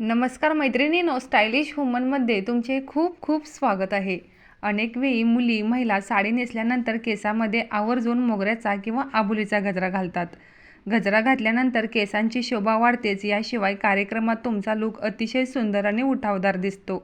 नमस्कार मैत्रिणीनो स्टायलिश वुमनमध्ये तुमचे खूप खूप स्वागत आहे. अनेक वेळी मुली महिला साडी नेसल्यानंतर केसामध्ये आवर्जून मोगऱ्याचा किंवा आबोलीचा गजरा घालतात. गजरा घातल्यानंतर केसांची शोभा वाढतेच याशिवाय कार्यक्रमात तुमचा लूक अतिशय सुंदर आणि उठावदार दिसतो.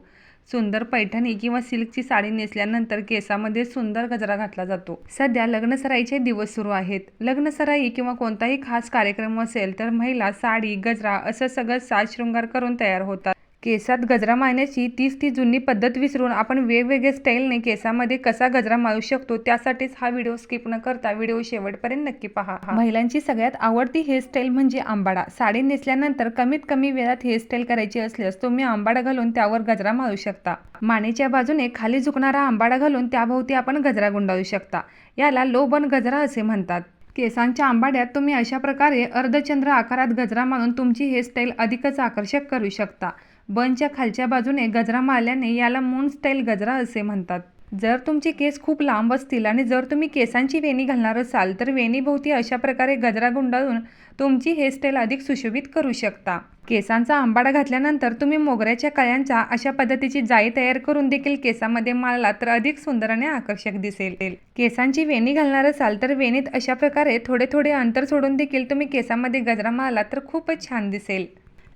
सुंदर पैठणी किंवा सिल्कची साडी नेसल्यानंतर केसामध्ये सुंदर गजरा घातला जातो. सध्या लग्नसराईचे दिवस सुरू आहेत. लग्नसराई किंवा कोणताही खास कार्यक्रम असेल तर महिला साडी गजरा असं सगळं साज शृंगार करून तयार होतात. केसात गजरा मारण्याची तीच ती जुनी पद्धत विसरून आपण वेगवेगळ्या स्टाईलने केसामध्ये कसा गजरा मारू शकतो त्यासाठीच हा व्हिडिओ स्किप न करता व्हिडिओ शेवटपर्यंत नक्की पहा. महिलांची सगळ्यात आवडती हेअरस्टाईल म्हणजे आंबाडा. साडी नेसल्यानंतर कमीत कमी वेळात हेअरस्टाईल करायची असल्यास तुम्ही आंबाडा घालून त्यावर गजरा मारू शकता. मानेच्या बाजूने खाली झुकणारा आंबाडा घालून त्याभोवती आपण गजरा गुंडाळू शकता. याला लो बन गजरा असे म्हणतात. केसांच्या आंबाड्यात तुम्ही अशा प्रकारे अर्धचंद्र आकारात गजरा मारून तुमची हेअरस्टाईल अधिकच आकर्षक करू शकता. बनच्या खालच्या बाजूने गजरा मारल्याने याला मून स्टाईल गजरा असे म्हणतात. जर तुमचे केस खूप लांब असतील आणि जर तुम्ही केसांची वेणी घालणार असाल तर वेणीभोवती अशा प्रकारे गजरा गुंडाळून तुमची हेअरस्टाईल अधिक सुशोभित करू शकता. केसांचा आंबाडा घातल्यानंतर तुम्ही मोगऱ्याच्या कळ्यांच्या अशा पद्धतीची जाळी तयार करून देखील केसामध्ये मारला तर अधिक सुंदर आणि आकर्षक दिसेल. केसांची वेणी घालणार असाल तर वेणीत अशा प्रकारे थोडे थोडे अंतर सोडून देखील तुम्ही केसामध्ये गजरा मारला तर खूपच छान दिसेल.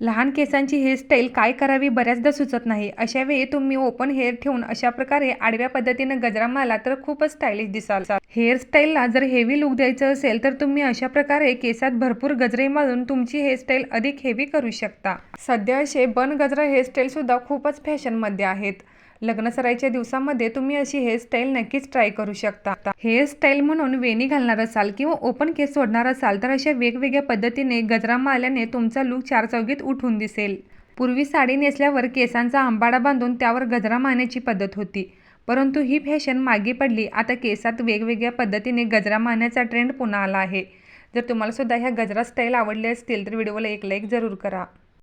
लहान केसांची हेअरस्टाईल काय करावी बऱ्याचदा सुचत नाही. अशा वेळी तुम्ही ओपन हेअर ठेवून अशा प्रकारे आडव्या पद्धतीनं गजरा मारला तर खूपच स्टायलिश दिसाल. हेअरस्टाईलला जर हेवी लुक द्यायचं असेल तर तुम्ही अशा प्रकारे केसात भरपूर गजरे मारून तुमची हेअरस्टाईल अधिक हेवी करू शकता. सध्या असे बन गजरा हेअरस्टाईल सुद्धा खूपच फॅशनमध्ये आहेत. लग्नसराईच्या दिवसामध्ये तुम्ही अशी हेअरस्टाईल नक्कीच ट्राय करू शकता. हेअरस्टाईल म्हणून वेणी घालणार असाल किंवा ओपन केस सोडणार असाल तर अशा वेगवेगळ्या पद्धतीने गजरा मारल्याने तुमचा लुक चार चौघीत उठून दिसेल. पूर्वी साडी नेसल्यावर केसांचा आंबाडा बांधून त्यावर गजरा मारण्याची पद्धत होती. परंतु ही फॅशन मागे पडली. आता केसात वेगवेगळ्या पद्धतीने गजरा मारण्याचा ट्रेंड पुन्हा आला आहे. जर तुम्हाला सुद्धा ह्या गजरा स्टाईल आवडले असतील तर व्हिडिओला एक लाईक जरूर करा.